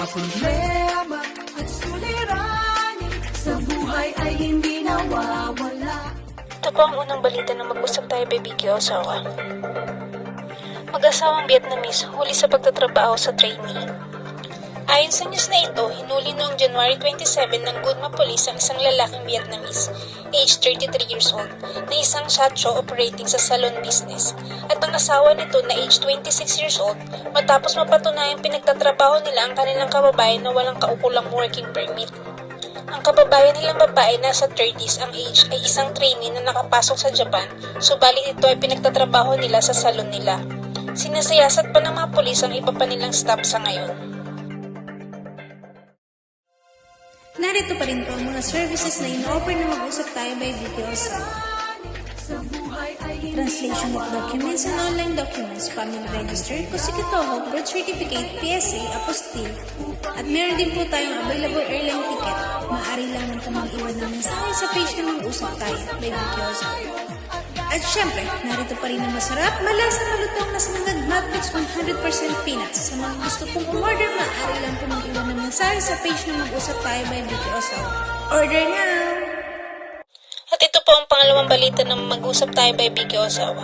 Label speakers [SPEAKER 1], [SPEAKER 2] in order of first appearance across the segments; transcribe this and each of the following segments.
[SPEAKER 1] mga problema at suliranin sa buhay ay hindi nawawala.
[SPEAKER 2] Ito po ang unang balita na mag-usap tayo kay Vicky Osawa. Mag-asawang Vietnamese huli sa pagtatrabaho sa trainee. Ayon sa news na ito, hinuli noong January 27 ng Gunma Police ang isang lalaking Vietnamese, age 33 years old, na isang shot show operating sa salon business, at ang asawa nito na age 26 years old matapos mapatunayang pinagtatrabaho nila ang kanilang kababayan na walang kaukulang working permit. Ang kababayan nilang babae nasa 30s ang age ay isang trainee na nakapasok sa Japan, subalit ito ay pinagtatrabaho nila sa salon nila. Sinasayasat pa ng mga pulis ang iba pa nilang staff sa ngayon.
[SPEAKER 3] Narito pa rin po ang mga services na in-offer na mag-usap tayo by Osawa.
[SPEAKER 1] Sa
[SPEAKER 3] Translation of documents and online documents, family register, kusikitoho, birth certificate, PSA, apostille. At meron din po tayong available airline ticket. Maaari lamang po mag-iwan ng mensahe sa page na mag-usap tayo by Osawa. At syempre, narito pa rin ang masarap, malasa, malutong na sinangag Matrix 100% peanuts. Sa mga gusto pong umorder, maaari lang po mag-iwan ng mensahe sa page na mag-usap tayo by Vicky Osawa. Order now!
[SPEAKER 2] At ito po ang pangalawang balita ng mag-usap tayo by Vicky Osawa.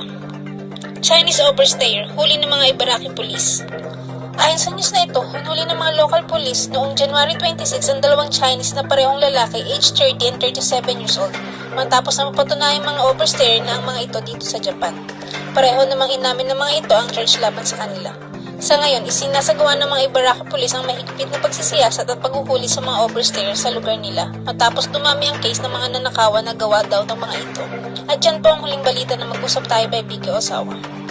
[SPEAKER 2] Chinese overstayer, huli ng mga Ibaraki police. Ayon sa news na ito, hinuli ng mga local police noong January 26 ang dalawang Chinese na parehong lalaki aged 30 and 37 years old matapos na mapatunayang mga overstayer na ang mga ito dito sa Japan. Pareho namang inamin ng mga ito ang charge laban sa kanila. Sa ngayon, isinasagawa ng mga Ibaraki police ang mahigpit na pagsisiyasat at paghuhuli sa mga overstayer sa lugar nila matapos dumami ang case ng mga nanakawan na gawa daw ng mga ito. At yan po ang huling balita na mag-usap tayo by Vicky Osawa.